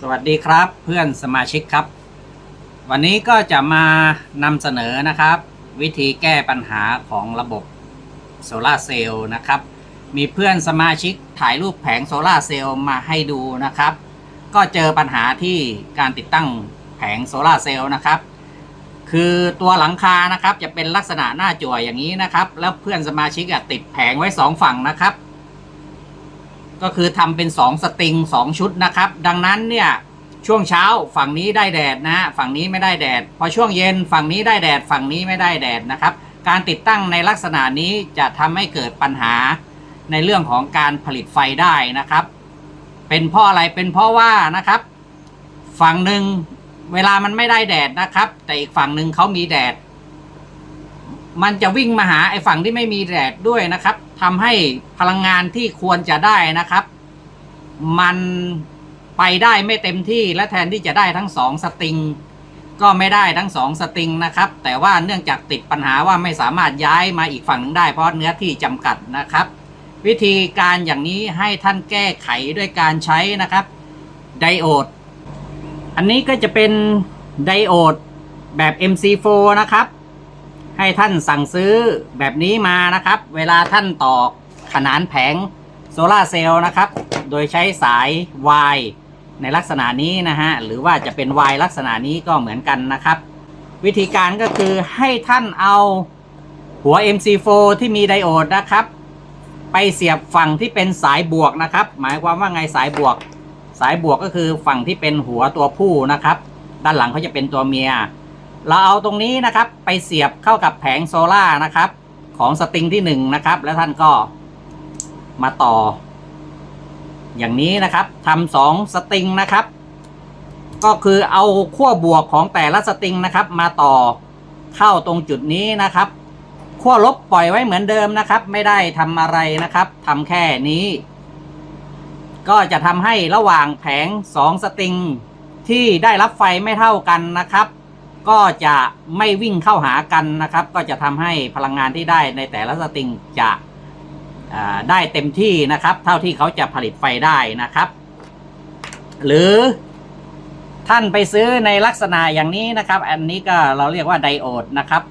สวัสดีครับเพื่อนสมาชิกครับ วันนี้ก็จะมานำเสนอนะครับ วิธีแก้ปัญหาของระบบโซลาเซลล์นะครับ มีเพื่อนสมาชิกถ่ายรูปแผงโซลาเซลล์มาให้ดูนะครับ ก็เจอปัญหาที่การติดตั้งแผงโซลาเซลล์นะครับ คือตัวหลังคานะครับจะเป็นลักษณะหน้าจั่วอย่างนี้นะครับ แล้วเพื่อนสมาชิกติดแผงไว้สองฝั่งนะครับ ก็คือทำเป็น 2 สตริง 2 ชุดนะครับ ดังนั้นเนี่ยช่วงเช้าฝั่งนี้ได้แดดนะฮะฝั่งนี้ไม่ได้แดด พอช่วงเย็นฝั่งนี้ได้แดดฝั่งนี้ไม่ได้แดดนะครับ การติดตั้งในลักษณะนี้จะทำให้เกิดปัญหาในเรื่องของการผลิตไฟได้นะครับ เป็นเพราะอะไรเป็นเพราะว่านะครับ ฝั่งหนึ่งเวลามันไม่ได้แดดนะครับ แต่อีกฝั่งหนึ่งเขามีแดด มันจะวิ่งมาหาไอ้ฝั่งที่ไม่มีแดดด้วยนะครับทำให้พลังงานที่ควรจะได้นะครับ มันไปได้ไม่เต็มที่และแทนที่จะได้ทั้งสองสตริง ก็ไม่ได้ทั้งสองสตริงนะครับ แต่ว่าเนื่องจากติดปัญหาว่าไม่สามารถย้ายมาอีกฝั่งหนึ่งได้เพราะเนื้อที่จำกัดนะครับ วิธีการอย่างนี้ให้ท่านแก้ไขด้วยการใช้นะครับ ไดโอด อันนี้ก็จะเป็นไดโอดแบบ MC4 นะครับ ให้ท่านสั่งซื้อแบบนี้มานะครับ เวลาท่านต่อขนานแผงโซลาเซลล์นะครับ โดยใช้สาย Y ในลักษณะนี้นะฮะ หรือว่าจะเป็น Y ลักษณะนี้ก็เหมือนกันนะครับ วิธีการก็คือให้ท่านเอาหัว MC4 ที่มีไดโอดนะครับ ไปเสียบฝั่งที่เป็นสายบวกนะครับ หมายความว่าไงสายบวก สายบวกก็คือฝั่งที่เป็นหัวตัวผู้นะครับ ด้านหลังเขาจะเป็นตัวเมีย เราเอาตรงนี้นะครับไปเสียบเข้ากับแผงโซล่านะครับ ของสตริงที่1นงนะครับ แล้วท่านก็มาต่อ อย่างนี้นะครับทำสองสตริงนะครับ ก็คือเอาขั้วบวกของแต่ละสตริงนะครับ มาต่อเข้าตรงจุดนี้นะครับขั้วลบปล่อยไว้เหมือนเดิมนะครับ ไม่ได้ทำอะไรนะครับทำแค่นี้ ก็จะทำให้ระหว่างแผงสองสตริงที่ได้รับไฟไม่เท่ากันนะครับ ก็จะไม่วิ่งเข้าหากันนะครับ ก็จะทำให้พลังงานที่ได้ในแต่ละสตริงจะได้เต็มที่นะครับ เท่าที่เขาจะผลิตไฟได้นะครับ หรือท่านไปซื้อในลักษณะอย่างนี้นะครับ อันนี้ก็เราเรียกว่าไดโอดนะครับ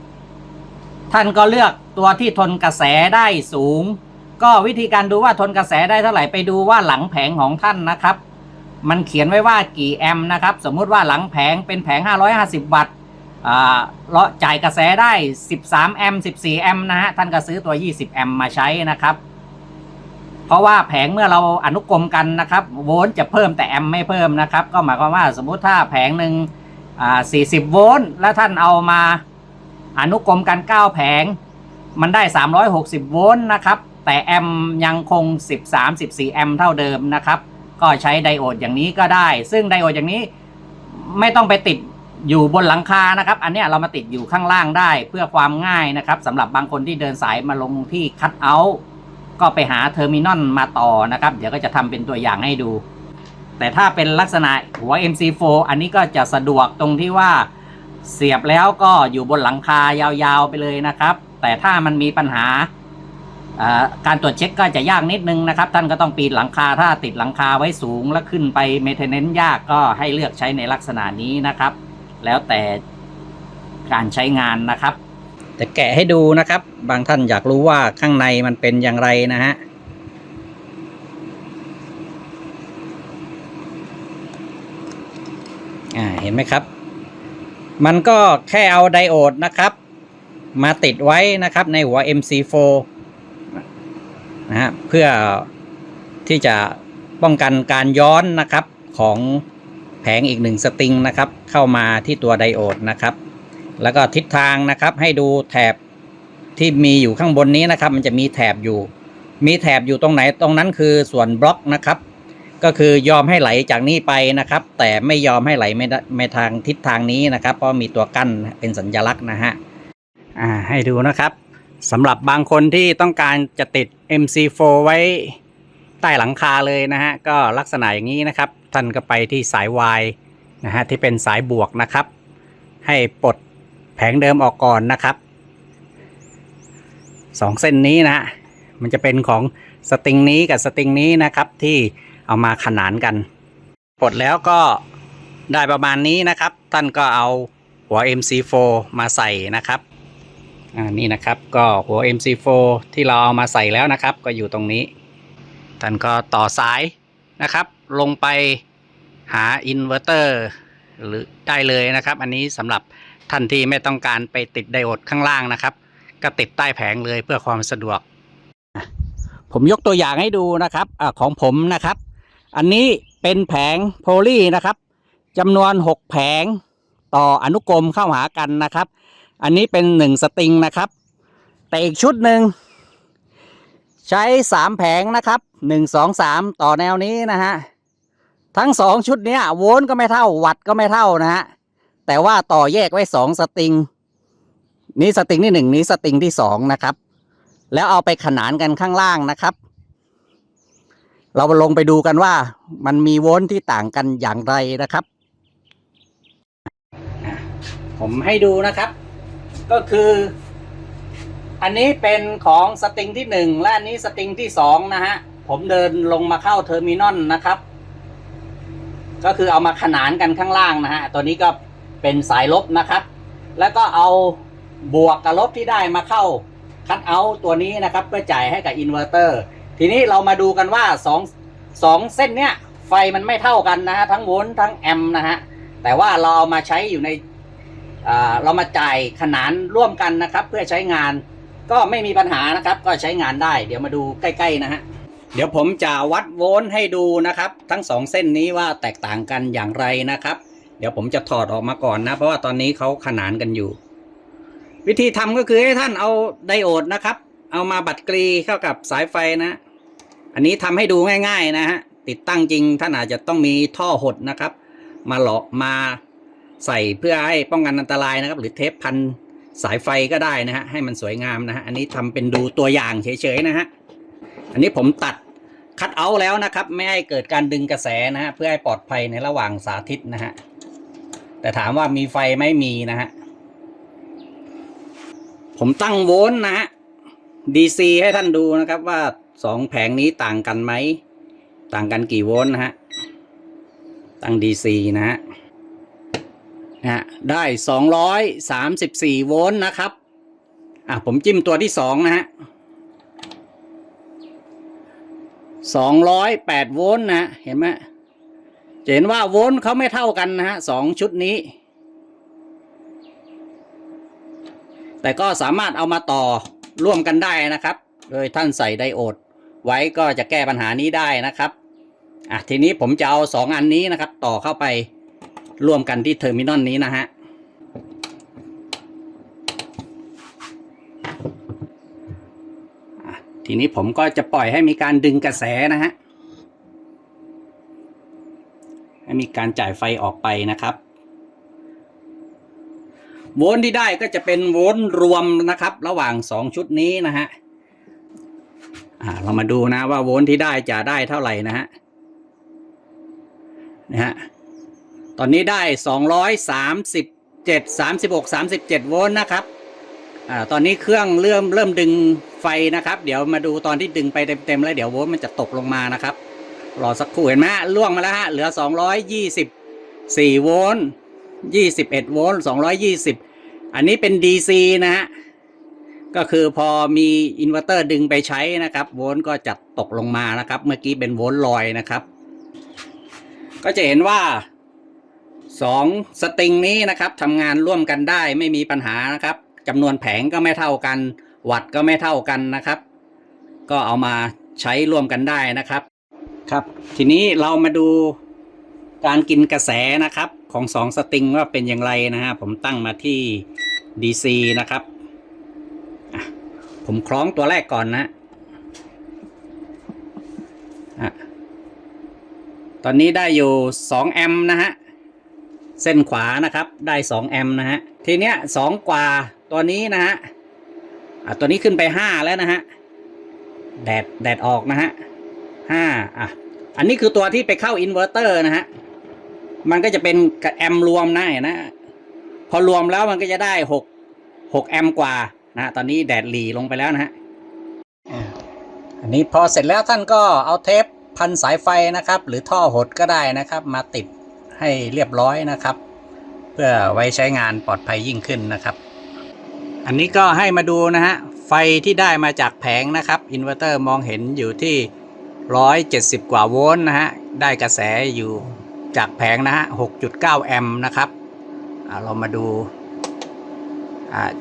ท่านก็เลือกตัวที่ทนกระแสได้สูง ก็วิธีการดูว่าทนกระแสได้เท่าไหร่ไปดูว่าหลังแผงของท่านนะครับ มันเขียนไว้ว่ากี่แอมป์นะครับ สมมุติว่าหลังแผงเป็นแผง 550 วัตต์ เราจ่ายกระแสได้ 13 แอมป์ 14 แอมป์นะฮะ ท่านก็ซื้อตัว 20 แอมป์มาใช้นะครับ เพราะว่าแผงเมื่อเราอนุกรมกันนะครับ โวลต์จะเพิ่มแต่แอมป์ไม่เพิ่มนะครับ ก็หมายความว่าสมมุติถ้าแผงหนึ่ง40 โวลต์แล้วท่านเอามาอนุกรมกัน 9 แผง มันได้ 360 โวลต์นะครับ แต่แอมป์ยังคง 13 14 แอมป์เท่าเดิมนะครับ ก็ใช้ไดโอดอย่างนี้ก็ได้ ซึ่งไดโอดอย่างนี้ไม่ต้องไปติด อยู่บนหลังคานะครับ อันนี้เรามาติดอยู่ข้างล่างได้เพื่อความง่ายนะครับสำหรับบางคนที่เดินสายมาลงที่คัตเอาท์ก็ไปหาเทอร์มินอลมาต่อนะครับ เดี๋ยวก็จะทำเป็นตัวอย่างให้ดู แต่ถ้าเป็นลักษณะหัว MC4 อันนี้ก็จะสะดวกตรงที่ว่าเสียบแล้วก็อยู่บนหลังคายาวๆไปเลยนะครับ แต่ถ้ามันมีปัญหาการตรวจเช็คก็จะยากนิดนึงนะครับ ท่านก็ต้องปีนหลังคาถ้าติดหลังคาไว้สูง แล้วขึ้นไปเมเทนเนนยากก็ให้เลือกใช้ในลักษณะนี้นะครับ แล้วแต่การใช้งานนะครับแต่แกะให้ดูนะครับ บางท่านอยากรู้ว่าข้างในมันเป็นอย่างไรนะฮะเห็นไหมครับ มันก็แค่เอาไดโอดนะครับ มาติดไว้นะครับในหัว MC4 นะฮะเพื่อที่จะป้องกันการย้อนนะครับของ แผงอีกหนึ่งสตริงนะครับ เข้ามาที่ตัวไดโอดนะครับ แล้วก็ทิศทางนะครับให้ดูแถบที่มีอยู่ข้างบนนี้นะครับ มันจะมีแถบอยู่ มีแถบอยู่ตรงไหนตรงนั้นคือส่วนบล็อกนะครับ ก็คือยอมให้ไหลจากนี้ไปนะครับ แต่ไม่ยอมให้ไหลไม่ได้ไม่ทางทิศทางนี้นะครับ เพราะมีตัวกั้นเป็นสัญลักษณ์นะฮะอ่าให้ดูนะครับสำหรับบางคนที่ต้องการจะติด MC4 ไว้ใต้หลังคาเลยนะฮะก็ลักษณะอย่างนี้นะครับ ท่านก็ไปที่สาย Y นะฮะที่เป็นสายบวกนะครับ ให้ปลดแผงเดิมออกก่อนนะครับสองเส้นนี้นะฮะมันจะเป็นของสตริงนี้กับสตริงนี้นะครับที่เอามาขนานกันปลดแล้วก็ได้ประมาณนี้นะครับ ท่านก็เอาหัว MC4 มาใส่นะครับอ่านี่นะครับก็หัว MC4 ที่เราเอามาใส่แล้วนะครับ ก็อยู่ตรงนี้ ท่านก็ต่อสายนะครับ ลงไปหาอินเวอร์เตอร์หรือได้เลยนะครับ อันนี้สำหรับท่านที่ไม่ต้องการไปติดไดโอดข้างล่างนะครับ ก็ติดใต้แผงเลยเพื่อความสะดวก ผมยกตัวอย่างให้ดูนะครับอของผมนะครับ อันนี้เป็นแผงโพลีนะครับจำนวน 6 แผงต่ออนุกรมเข้าหากันนะครับ อันนี้เป็น 1 สตริงนะครับ แต่อีกชุดหนึ่งใช้ 3 แผงนะครับ 1 2 3 ต่อแนวนี้นะฮะ ทั้ง2ชุดเนี้ยโวลต์ก็ไม่เท่า วัตต์ก็ไม่เท่านะฮะแต่ว่าต่อแยกไว้2สตริง นี้สตริงที่1นี้สตริงที่2นะครับ แล้วเอาไปขนานกันข้างล่างนะครับ เราลงไปดูกันว่ามันมีโวลต์ที่ต่างกันอย่างไรนะครับ ผมให้ดูนะครับ ก็คือ อันนี้เป็นของสตริงที่หนึ่งและอันนี้สตริงที่สองนะฮะผมเดินลงมาเข้าเทอร์มินอลนะครับ ก็คือเอามาขนานกันข้างล่างนะฮะตัวนี้ก็เป็นสายลบนะครับ แล้วก็เอาบวกกับลบที่ได้มาเข้าคัดเอาตัวนี้นะครับเพื่อจ่ายให้กับอินเวอร์เตอร์ทีนี้เรามาดูกันว่าสองสองเส้นเนี้ยไฟมันไม่เท่ากันนะฮะทั้งโวลต์ทั้งแอมป์นะฮะแต่ว่าเราเอามาใช้อยู่ในอ่าเรามาจ่ายขนานร่วมกันนะครับ เพื่อใช้งานก็ไม่มีปัญหานะครับ ก็ใช้งานได้ เดี๋ยวมาดูใกล้ ๆ นะฮะ เดี๋ยวผมจะวัดโวลต์ให้ดูนะครับ ทั้งสองเส้นนี้ว่าแตกต่างกันอย่างไรนะครับ เดี๋ยวผมจะถอดออกมาก่อนนะ เพราะว่าตอนนี้เขาขนานกันอยู่ วิธีทำก็คือให้ท่านเอาไดโอดนะครับ เอามาบัดกรีเข้ากับสายไฟนะ อันนี้ทำให้ดูง่าย ๆ นะฮะติดตั้งจริงท่านอาจจะต้องมีท่อหดนะครับ มาหลอกมาใส่เพื่อให้ป้องกันอันตรายนะครับ หรือเทปพันสายไฟก็ได้นะฮะให้มันสวยงามนะฮะอันนี้ทำเป็นดูตัวอย่างเฉยๆนะฮะอันนี้ผมตัด คัดเอาแล้วนะครับ ไม่ให้เกิดการดึงกระแสนะฮะเพื่อให้ปลอดภัยในระหว่างสาธิตนะฮะแต่ถามว่ามีไฟไม่มีนะฮะผมตั้งโวลต์นะฮะ DC ให้ท่านดูนะครับว่าสองแผงนี้ต่างกันไหม ต่างกันกี่โวลต์นะฮะ ตั้ง DC นะฮะนะฮะได้สองร้อยสามสิบสี่โวลต์นะครับ อะผมจิ้มตัวที่สองนะฮะ สองร้อยแปดโวลต์นะ เห็นไหมจะเห็นว่าโวลต์เขาไม่เท่ากันนะฮะสองชุดนี้ แต่ก็สามารถเอามาต่อร่วมกันได้นะครับ โดยท่านใส่ไดโอด ไว้ก็จะแก้ปัญหานี้ได้นะครับอะทีนี้ผมจะเอาสองอันนี้นะครับ ต่อเข้าไปร่วมกันที่เทอร์มินอลนี้นะฮะ อะ ทีนี้ผมก็จะปล่อยให้มีการดึงกระแสนะฮะ ให้มีการจ่ายไฟออกไปนะครับ โวลต์ที่ได้ก็จะเป็นโวลต์รวมนะครับ ระหว่างสองชุดนี้นะฮะเรามาดูนะว่าโวลต์ที่ได้จะได้เท่าไหร่นะฮะนะฮะ ตอนนี้ได้สองร้อยสามสิบเจ็ดสามสิบหกสามสิบเจ็ดโวลต์นะครับ อ่าตอนนี้เครื่องเริ่มเริ่มดึงไฟนะครับ เดี๋ยวมาดูตอนที่ดึงไปเต็มๆแล้วเดี๋ยวโวลต์มันจะตกลงมานะครับ รอสักครู่เห็นไหมล่วงมาแล้วฮะเหลือสองร้อยยี่สิบสี่โวลต์ยี่สิบเอ็ดโวลต์สองร้อยยี่สิบอันนี้เป็น DC นะฮะก็คือพอมีอินเวอร์เตอร์ดึงไปใช้นะครับ โวลต์ก็จะตกลงมานะครับ เมื่อกี้เป็นโวลต์ลอยนะครับ ก็จะเห็นว่าสองสตริงนี้นะครับทำงานร่วมกันได้ไม่มีปัญหานะครับ จำนวนแผงก็ไม่เท่ากัน วัตต์ก็ไม่เท่ากันนะครับ ก็เอามาใช้ร่วมกันได้นะครับ ครับ ทีนี้เรามาดูการกินกระแสนะครับของสองสตริงว่าเป็นอย่างไรนะฮะผมตั้งมาที่ DC นะครับ ผมคล้องตัวแรกก่อนนะอะตอนนี้ได้อยู่ 2 แอมป์นะฮะ เส้นขวานะครับ ได้ 2 แอมป์นะฮะ ทีเนี้ย2กว่า ตัวนี้นะฮะอะตัวนี้ขึ้นไป5แล้วนะฮะแดดแดดออกนะฮะห้าอะอันนี้คือตัวที่ไปเข้าอินเวอร์เตอร์นะฮะมันก็จะเป็นแอมป์รวมนะนะ พอรวมแล้วมันก็จะได้หกหกแอมป์กว่านะตอนนี้แดดหลีลงไปแล้วนะฮะอันนี้พอเสร็จแล้วท่านก็เอาเทปพันสายไฟนะครับ หรือท่อหดก็ได้นะครับ มาติดให้เรียบร้อยนะครับ เพื่อไว้ใช้งานปลอดภัยยิ่งขึ้นนะครับ อันนี้ก็ให้มาดูนะฮะ ไฟที่ได้มาจากแผงนะครับ อินเวอร์เตอร์มองเห็นอยู่ที่ 170 กว่าโวลต์นะฮะ ได้กระแสอยู่จากแผงนะฮะ 6.9 แอมป์นะครับอ่าเรามาดู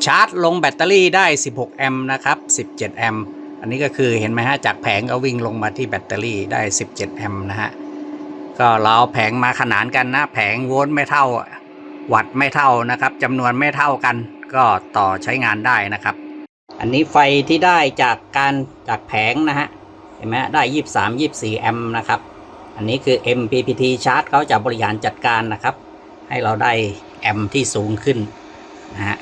ชาร์จลงแบตเตอรี่ได้ 16 แอมป์นะครับ 17 แอมป์อันนี้ก็คือเห็นไหมฮะ จากแผงก็วิ่งลงมาที่แบตเตอรี่ได้ 17 แอมป์นะฮะ ก็เราเอาแผงมาขนานกันนะ แผงโวลต์ไม่เท่า วัตต์ไม่เท่านะครับจำนวนไม่เท่ากัน ก็ต่อใช้งานได้นะครับ อันนี้ไฟที่ได้จากการจากแผงนะฮะเห็นไหมได้ 23 24 แอมป์นะครับ อันนี้คือ MPPT ชาร์จเขาจะบริหารจัดการนะครับ ให้เราได้แอมป์ที่สูงขึ้นนะฮะ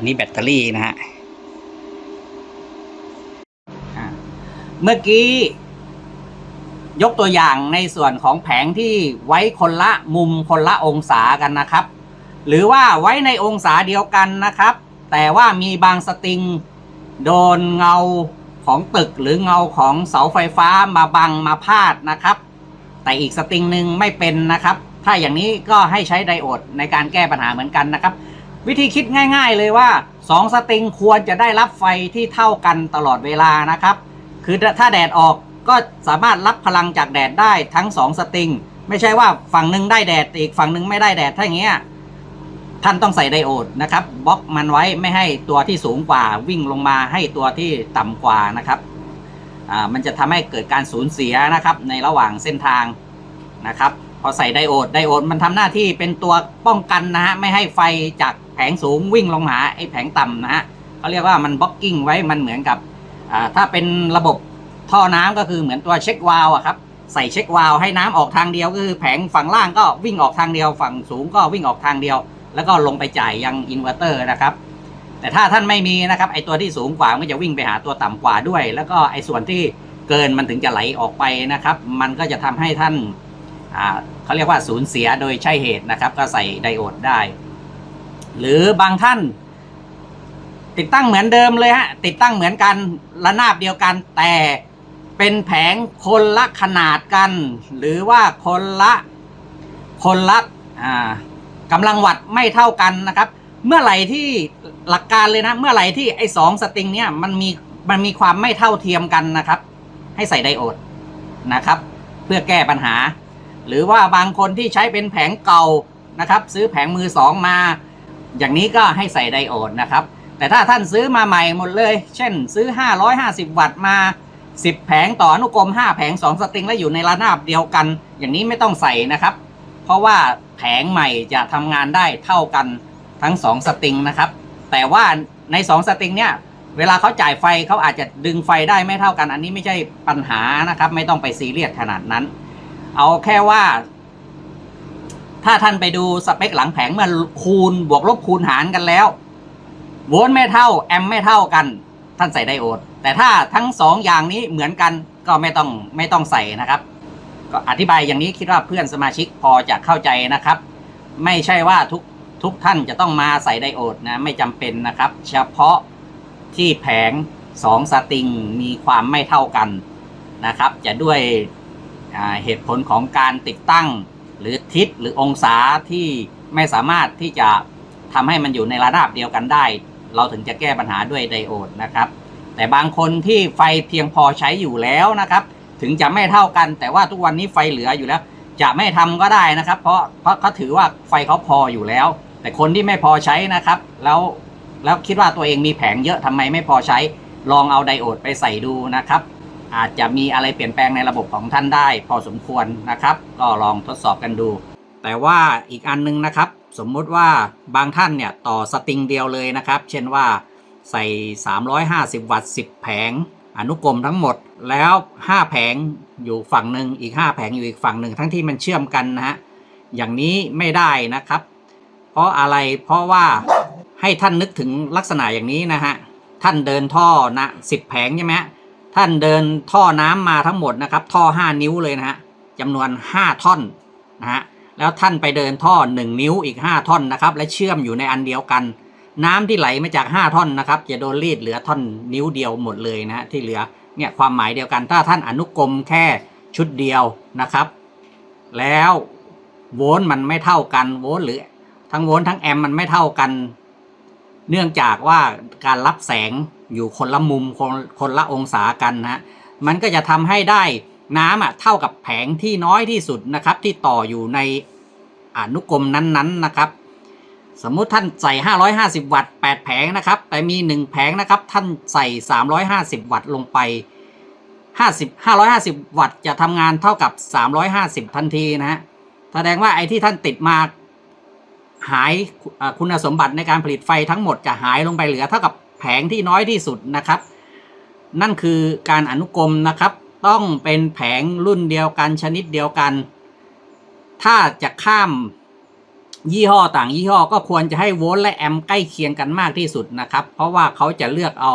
นนี่แบตเตอรี่นะฮะเมื่อกี้ ยกตัวอย่างในส่วนของแผงที่ไว้คนละมุมคนละองศากันนะครับ หรือว่าไว้ในองศาเดียวกันนะครับ แต่ว่ามีบางสตริงโดนเงาของตึกหรือเงาของเสาไฟฟ้ามาบังมาพาดนะครับ แต่อีกสตริงหนึ่งไม่เป็นนะครับ ถ้าอย่างนี้ก็ให้ใช้ไดโอดในการแก้ปัญหาเหมือนกันนะครับ วิธีคิดง่ายๆเลยว่า 2 สตริงควรจะได้รับไฟที่เท่ากันตลอดเวลานะครับ คือถ้าแดดออก ก็สามารถรับพลังจากแดดได้ทั้ง2สตริง ไม่ใช่ว่าฝั่งหนึ่งได้แดดอีกฝั่งหนึ่งไม่ได้แดดถ้าอย่างเงี้ยท่านต้องใส่ไดโอดนะครับบล็อกมันไว้ไม่ให้ตัวที่สูงกว่าวิ่งลงมาให้ตัวที่ต่ำกว่านะครับอ่ามันจะทำให้เกิดการสูญเสียนะครับ ในระหว่างเส้นทางนะครับ พอใส่ไดโอดไดโอดมันทำหน้าที่เป็นตัวป้องกันนะฮะไม่ให้ไฟจากแผงสูงวิ่งลงหาไอ้แผงต่ำนะฮะเขาเรียกว่ามันบล็อกกิ้งไว้มันเหมือนกับอ่าถ้าเป็นระบบ ท่อน้ำก็คือเหมือนตัวเช็ควาล์วอะครับใส่เช็ควาล์วให้น้ำออกทางเดียวก็คือแผงฝั่งล่างก็วิ่งออกทางเดียว ฝั่งสูงก็วิ่งออกทางเดียว แล้วก็ลงไปจ่ายยังอินเวอร์เตอร์นะครับแต่ถ้าท่านไม่มีนะครับไอตัวที่สูงกว่ามันก็จะวิ่งไปหาตัวต่ำกว่าด้วย แล้วก็ไอส่วนที่เกินมันถึงจะไหลออกไปนะครับ มันก็จะทำให้ท่านเขาเรียกว่าสูญเสียโดยใช่เหตุนะครับ ก็ใส่ไดโอดได้ หรือบางท่าน ติดตั้งเหมือนเดิมเลยฮะติดตั้งเหมือนกันระนาบเดียวกันแต่ เป็นแผงคนละขนาดกัน หรือว่าคนละคนละกำลังวัดไม่เท่ากันนะครับ เมื่อไหร่ที่หลักการเลยนะ เมื่อไหร่ที่ไอ้สองสตริงเนี่ยมันมีมันมีความไม่เท่าเทียมกันนะครับ ให้ใส่ไดโอดนะครับ เพื่อแก้ปัญหา หรือว่าบางคนที่ใช้เป็นแผงเก่านะครับ ซื้อแผงมือสองมา อย่างนี้ก็ให้ใส่ไดโอดนะครับ แต่ถ้าท่านซื้อมาใหม่หมดเลย เช่น ซื้อ 550 วัตต์มา 10 แผงต่ออนุกรม 5 แผง 2 สตริง แล้วอยู่ในระนาบเดียวกัน อย่างนี้ไม่ต้องใส่นะครับ เพราะว่าแผงใหม่จะทำงานได้เท่ากันทั้ง 2 สตริงนะครับ แต่ว่าใน 2 สตริงเนี่ยเวลาเขาจ่ายไฟเขาอาจจะดึงไฟได้ไม่เท่ากัน อันนี้ไม่ใช่ปัญหานะครับ ไม่ต้องไปซีเรียสขนาดนั้น เอาแค่ว่า ถ้าท่านไปดูสเปคหลังแผงมื่อคูณบวกลบคูณหารกันแล้ว โวลต์ไม่เท่า แอมป์ไม่เท่ากัน ท่านใส่ไดโอด แต่ถ้าทั้งสองอย่างนี้เหมือนกันก็ไม่ต้องไม่ต้องใส่นะครับ ก็อธิบายอย่างนี้คิดว่าเพื่อนสมาชิกพอจะเข้าใจนะครับ ไม่ใช่ว่าทุกทุกท่านจะต้องมาใส่ไดโอดนะไม่จำเป็นนะครับ เฉพาะที่แผงสองสตริงมีความไม่เท่ากันนะครับ จะด้วยเหตุผลของการติดตั้ง หรือทิศหรือองศาที่ไม่สามารถที่จะทำให้มันอยู่ในระดับเดียวกันได้ เราถึงจะแก้ปัญหาด้วยไดโอดนะครับ แต่บางคนที่ไฟเพียงพอใช้อยู่แล้วนะครับ ถึงจะไม่เท่ากัน แต่ว่าทุกวันนี้ไฟเหลืออยู่แล้ว จะไม่ทำก็ได้นะครับ เพราะเพราะเขาถือว่าไฟเขาพออยู่แล้ว แต่คนที่ไม่พอใช้นะครับ แล้วแล้วคิดว่าตัวเองมีแผงเยอะทำไมไม่พอใช้ ลองเอาไดโอดไปใส่ดูนะครับ อาจจะมีอะไรเปลี่ยนแปลงในระบบของท่านได้ พอสมควรนะครับ ก็ลองทดสอบกันดู แต่ว่าอีกอันนึงนะครับ สมมุติว่าบางท่านเนี่ยต่อสติงเดียวเลยนะครับ เช่นว่า ใส่ 350 วัตต์ 10 แผง อนุกรมทั้งหมดแล้ว 5 แผงอยู่ฝั่งหนึ่งอีก 5 แผงอยู่อีกฝั่งหนึ่งทั้งที่มันเชื่อมกันนะฮะอย่างนี้ไม่ได้นะครับ เพราะอะไรเพราะว่าให้ท่านนึกถึงลักษณะอย่างนี้นะฮะท่านเดินท่อนะ10แผงใช่ไหมฮะท่านเดินท่อน้ำมาทั้งหมดนะครับ ท่อ 5 นิ้วเลยนะฮะจำนวน 5 ท่อนนะฮะแล้วท่านไปเดินท่อ 1 นิ้วอีก 5 ท่อนนะครับ และเชื่อมอยู่ในอันเดียวกัน น้ำที่ไหลมาจาก 5 ท่อนนะครับจะโดนรีดเหลือท่อนนิ้วเดียวหมดเลยนะฮะที่เหลือเนี่ยความหมายเดียวกันถ้าท่านอนุกรมแค่ชุดเดียวนะครับ แล้วโวลต์มันไม่เท่ากันโวลต์หรือทั้งโวลต์ทั้งแอมป์มันไม่เท่ากัน เนื่องจากว่าการรับแสงอยู่คนละมุมคนคนละองศากันนะฮะมันก็จะทำให้ได้น้ำอะเท่ากับแผงที่น้อยที่สุดนะครับ ที่ต่ออยู่ในอนุกรมนั้นๆนะครับ สมมุติท่านใส่ 550 วัตต์ 8 แผงนะครับ แต่มี 1 แผงนะครับ ท่านใส่ 350 วัตต์ลงไป 50 550 วัตต์จะทำงานเท่ากับ 350 ทันทีนะฮะ แสดงว่าไอ้ที่ท่านติดมาหายคุณสมบัติในการผลิตไฟทั้งหมดจะหายลงไปเหลือเท่ากับแผงที่น้อยที่สุดนะครับ นั่นคือการอนุกรมนะครับ ต้องเป็นแผงรุ่นเดียวกันชนิดเดียวกัน ถ้าจะข้าม ยี่ห้อต่างยี่ห้อก็ควรจะให้โวลต์และแอมใกล้เคียงกันมากที่สุดนะครับ เพราะว่าเขาจะเลือกเอา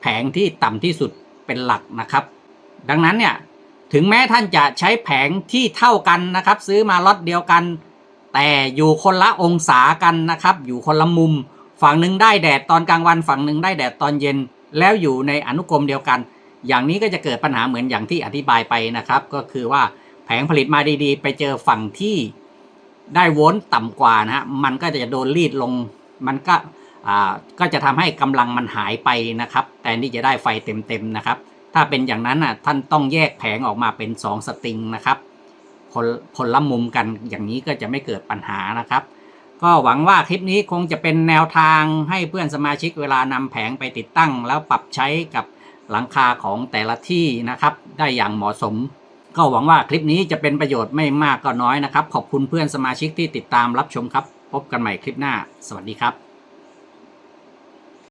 แผงที่ต่ำที่สุดเป็นหลักนะครับ ดังนั้นเนี่ยถึงแม้ท่านจะใช้แผงที่เท่ากันนะครับ ซื้อมาล็อตเดียวกัน แต่อยู่คนละองศากันนะครับ อยู่คนละมุม ฝั่งหนึ่งได้แดดตอนกลางวัน ฝั่งหนึ่งได้แดดตอนเย็น แล้วอยู่ในอนุกรมเดียวกัน อย่างนี้ก็จะเกิดปัญหาเหมือนอย่างที่อธิบายไปนะครับ ก็คือว่าแผงผลิตมาดีๆ ไปเจอฝั่งที่ ได้โวลต์ต่ำกว่านะฮะมันก็จะโดนรีดลงมันก็อ่าก็จะทำให้กำลังมันหายไปนะครับ แต่นี่จะได้ไฟเต็มๆนะครับ ถ้าเป็นอย่างนั้นน่ะท่านต้องแยกแผงออกมาเป็น 2 สตริงนะครับคนคนละมุมกันอย่างนี้ก็จะไม่เกิดปัญหานะครับ ก็หวังว่าคลิปนี้คงจะเป็นแนวทางให้เพื่อนสมาชิกเวลานำแผงไปติดตั้ง แล้วปรับใช้กับหลังคาของแต่ละที่นะครับ ได้อย่างเหมาะสม ก็หวังว่าคลิปนี้จะเป็นประโยชน์ไม่มากก็น้อยนะครับ ขอบคุณเพื่อนสมาชิกที่ติดตามรับชมครับ พบกันใหม่คลิปหน้า สวัสดีครับ